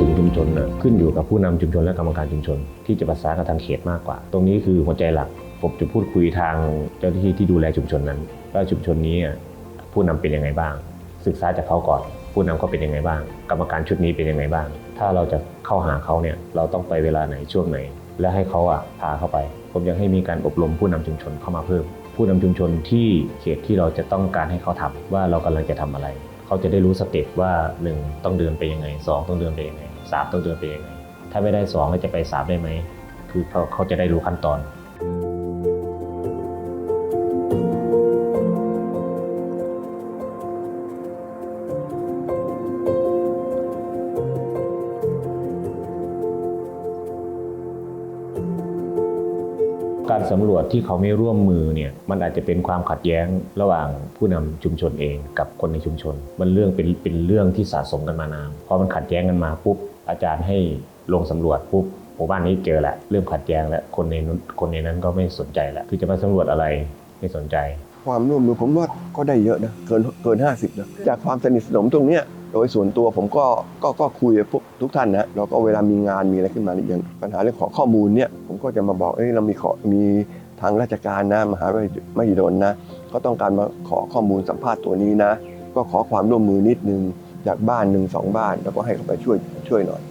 ถึงชุมชนนะขึ้นอยู่กับผู้นำชุมชนและกรรมการชุมชน ที่จะประสานกับทางเขตมากกว่า ตรงนี้คือหัวใจหลักผมจะพูดคุยทางเจ้าหน้าที่ที่ดูแลชุมชนนั้นว่าชุมชนนี้อะผู้นำเป็นยังไงบ้าง ศึกษาจากเขาก่อน ผู้นำเขาเป็นยังไงบ้าง กรรมการชุดนี้เป็นยังไงบ้าง ถ้าเราจะเข้าหาเขาเนี่ยเราต้องไปเวลาไหนช่วงไหน และให้เขาอะพาเข้าไป ผมยากให้มีการอบรมผู้นำชุมชนเข้ามาเพิ่ม ผู้นำชุมชนที่เขตที่เราจะต้องการให้เขาทำว่าเรากำลังจะทำอะไร เขาจะได้รู้สเต็ปว่า 1 ต้องเดินไปยังไง 2 ต้องเดินไปยังไงสามต้องเดินไปยังไง ถ้าไม่ได้2แล้วจะไปสามได้ไหม คือเขาเขาจะได้รู้ขั้นตอน การสำรวจที่เขาไม่ร่วมมือเนี่ยมันอาจจะเป็นความขัดแย้งระหว่างผู้นำชุมชนเองกับคนในชุมชน มันเรื่องเป็นเป็นเรื่องที่สะสมกันมานานพอมันขัดแย้งกันมาปุ๊บอาจารย์ให้ลงสำรวจปุ๊บหมู่บ้านนี้เจอแหละเริ่มขัดแย้งแล้วคนในนู้นคนในนั้นก็ไม่สนใจแล้วคือจะมาสำรวจอะไรไม่สนใจ ความร่วมมือผมว่าก็ได้เยอะนะเกินเกิน 50นะจากความสนิทสนมตรงเนี้ยโดยส่วนตัวผมก็ก็ก็คุยกับพวกทุกท่านนะแล้วก็เวลามีงานมีอะไรขึ้นมาอย่างปัญหาเรื่องขอข้อมูลเนี่ยผมก็จะมาบอกเอ้ยเรามีขอมีทางราชการนะมหาวิทยาลัยมหิดลนะก็ต้องการมาขอข้อมูลสัมภาษณ์ตัวนี้นะ ก็ขอความร่วมมือนิดนึงจากบ้านหนึ่งสองบ้าน แล้วก็ให้เขาไปช่วยช่วยหน่อย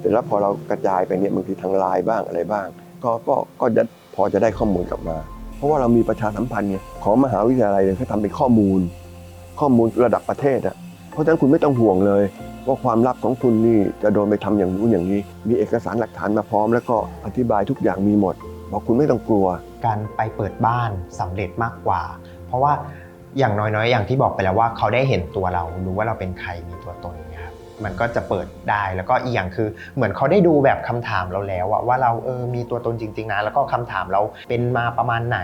แต่แล้วพอเรากระจายไปเนี่ยบางทีทางไลน์บ้างอะไรบ้าง ก็ก็ก็จะพอจะได้ข้อมูลกลับมาเพ ราะว่าเรามีประชาสัมพันธ์ไงของมหาวิทยาลัยเนี่ยเขาทำเป็นข้อมูล ข้อมูลระดับประเทศอะเพราะฉะนั้นคุณไม่ต้องห่วงเลย ว่าความลับของคุณนี่จะโดนไปทำอย่างนู้นอย่างนี้ มีเอกสารหลักฐานมาพร้อม แล้วก็อธิบายทุกอย่างมีหมด บอกคุณไม่ต้องกลัว การไปเปิดบ้านสำเร็จมากกว่า เพราะว่าอย่างน้อยๆ อย่างที่บอกไปแล้วว่าเขาได้เห็นตัวเรารู้ว่าเราเป็นใครมีตัวตนนี่ยครับ มันก็จะเปิดได้แล้วก็อีกอย่างคือ เหมือนเขาได้ดูแบบคำถามเราแล้วว่าเราเออมีตัวตนจริง ๆนะแล้วก็คำถามเราเป็นมาประมาณไหน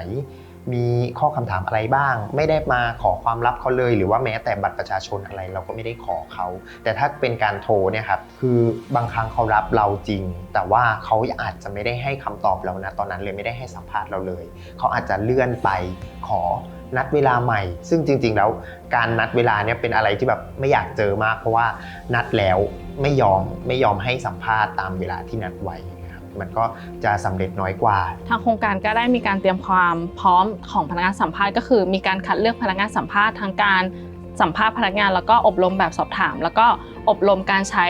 มีข้อคำถามอะไรบ้าง ไม่ได้มาขอความลับเขาเลย หรือว่าแม้แต่บัตรประชาชนอะไรเราก็ไม่ได้ขอเขา แต่ถ้าเป็นการโทรเนี่ยครับคือบางครั้งเขารับเราจริง แต่ว่าเขาอาจจะไม่ได้ให้คำตอบเรานะตอนนั้นเลยไม่ได้ให้สัมภาษณ์เราเลย เขาอาจจะเลื่อนไปขอนัดเวลาใหม่ ซึ่งจริง ๆ แล้วการนัดเวลาเนี่ยเป็นอะไรที่แบบไม่อยากเจอมาก เพราะว่านัดแล้วไม่ยอมไม่ยอมให้สัมภาษณ์ตามเวลาที่นัดไว้ มันก็จะสำเร็จน้อยกว่า ทางโครงการก็ได้มีการเตรียมความพร้อมของพนักงานสัมภาษณ์ก็คือ มีการคัดเลือกพนักงานสัมภาษณ์ทางการสัมภาษณ์พนักงานแล้วก็อบรมแบบสอบถาม แล้วก็อบรมการใช้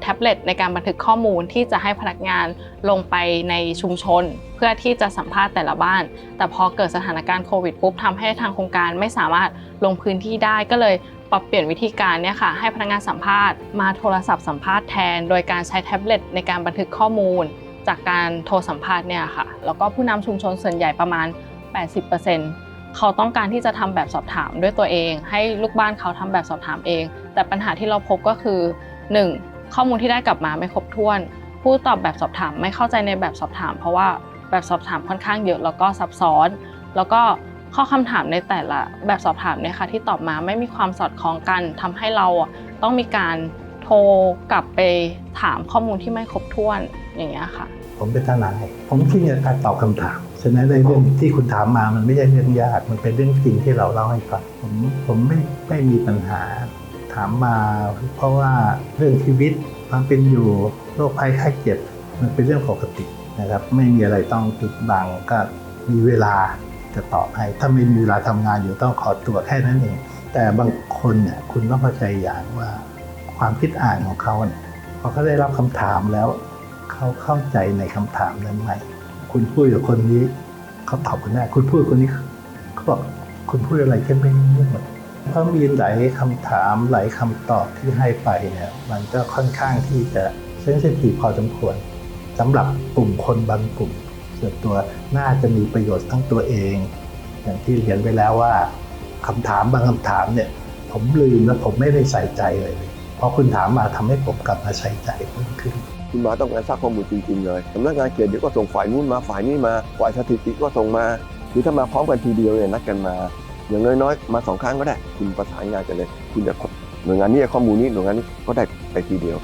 แท็บเล็ตในการบันทึกข้อมูลที่จะให้พนักงานลงไปในชุมชน เพื่อที่จะสัมภาษณ์แต่ละบ้าน แต่พอเกิดสถานการณ์โควิดปุ๊บทำให้ทางโครงการไม่สามารถลงพื้นที่ได้ก็เลยปรับเปลี่ยนวิธีการเนี่ยค่ะให้พนักงานสัมภาษณ์มาโทรศัพท์สัมภาษณ์แทน โดยการใช้แท็บเล็ตในการบันทึกข้อมูล จากการโทรสัมภาษณ์เนี่ยค่ะ แล้วก็ผู้นำชุมชนส่วนใหญ่ประมาณ 80%เขาต้องการที่จะทำแบบสอบถามด้วยตัวเอง ให้ลูกบ้านเขาทำแบบสอบถามเอง แต่ปัญหาที่เราพบก็คือ 1. ข้อมูลที่ได้กลับมาไม่ครบถ้วน ผู้ตอบแบบสอบถามไม่เข้าใจในแบบสอบถาม เพราะว่าแบบสอบถามค่อนข้างเยอะแล้วก็ซับซ้อน แล้วก็ข้อคำถามในแต่ละแบบสอบถามเนี่ยค่ะที่ตอบมาไม่มีความสอดคล้องกันทำให้เราต้องมีการโทรกลับไปถามข้อมูลที่ไม่ครบถ้วน อย่างเงี้ยค่ะ ผมเป็นทนาย ผมที่ในการตอบคำถามฉะนั้นในเรื่องที่คุณถามมามันไม่ใช่เรื่องยากมันเป็นเรื่องจริงที่เราเล่าให้ฟังผมผมไม่ไม่มีปัญหา ถามมา เพราะว่าเรื่องชีวิตความเป็นอยู่โรคภัยไข้เจ็บ มันเป็นเรื่องปกตินะครับ ไม่มีอะไรต้องปิดบังก็มีเวลาจะตอบให้ ถ้าไม่มีเวลาทำงานอยู่ต้องขอตัวแค่นั้นเองแต่บางคนเนี่ยคุณต้องเข้าใจอย่างว่าความคิดอ่านของเขาเนี่ยพอเขาได้รับคำถามแล้ว เขาเข้าใจในคำถามนั้นไหมคุณพูดกับคนนี้เขาตอบคุณได้คุณพูดคนนี้เขาบอกคุณพูดอะไรแค่ไม่รู้เรื่องหมดเพราะมีหลายคำถามหลายคำตอบที่ให้ไปเนี่ยมันก็ค่อนข้างที่จะเซนซิทีฟพอสมควรสำหรับกลุ่มคนบางกลุ่มส่วนตัวน่าจะมีประโยชน์ทั้งตัวเอง อย่างที่เรียนไปแล้วว่าคำถามบางคำถามเนี่ย ผมลืมและผมไม่ได้ใส่ใจเลย เพอคุณถามมาทำให้ผมกลับมาใส่ใจเพิ่มขึ้น คุณมาต้องการทราบข้อมูลจริง ๆ เลยสำนักงานเขตเดี๋ยวก็ส่งฝ่ายนู้นมาฝ่ายนี้มาฝ่ายสถิติก็ส่งมาหรือถ้ามาพร้อมกันทีเดียวเนี่ยนัดกันมา อย่างน้อยๆมาสองครั้งก็ได้ คุณประสานงานกันเลย คุณจะหน่วยงานนี้ข้อมูลนี้หน่วยงานนี้ก็ได้ไปทีเดียว